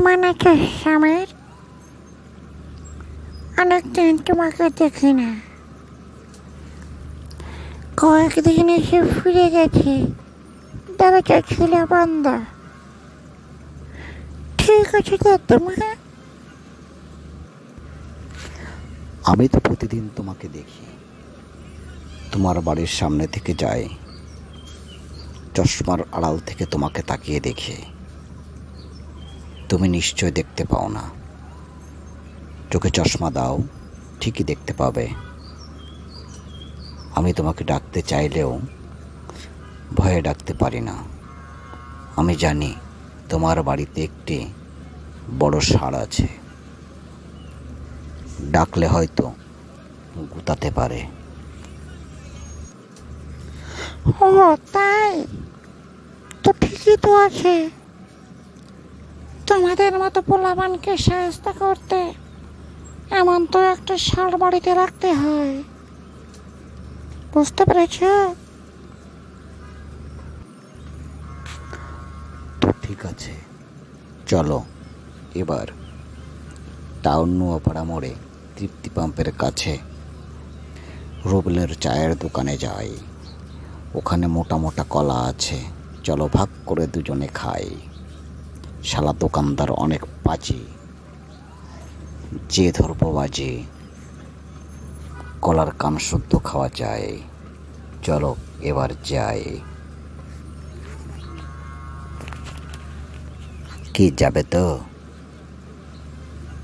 কেমন আছো সমীর অনেকদিন তোমাকে দেখি না। কয়েকদিন এসে ফিরে গেছি। দরজা ছিল বন্ধ। ঠিক আছে তো তুমি আমি তো প্রতিদিন তোমাকে দেখি। তোমার বাড়ির সামনে থেকে যাই চশমার আড়াল থেকে তোমাকে তাকিয়ে দেখি। তুমি নিশ্চয় দেখতে পাও না। চোখে চশমা দাও, ঠিকই দেখতে পাবে। আমি তোমাকে ডাকতে চাইলেও ভয়ে ডাকতে পারি না। আমি জানি তোমার বাড়িতে একটি বড় ষাঁড় আছে। ডাকলে হয়তো গুতাতে পারে। ও, তাই? তো ঠিকই তো আছে। তোমাদের মতো পোলাবানকে সাহায্য করতে এমন তো একটা শাল বাড়িতে রাখতে হয়। বুঝতে পেরেছ? ঠিক আছে। চলো, এবার টাউন নোয়াপাড়া মোড়ে তৃপ্তি পাম্পের কাছে রুবেলের চায়ের দোকানে যাই। ওখানে মোটা মোটা কলা আছে। চলো ভাগ করে দুজনে খাই। শালা দোকানদার অনেক বাজে। যে ধরব বাজে কলার কান শুদ্ধ খাওয়া যায়। চলো এবার যায় কি যাবে তো?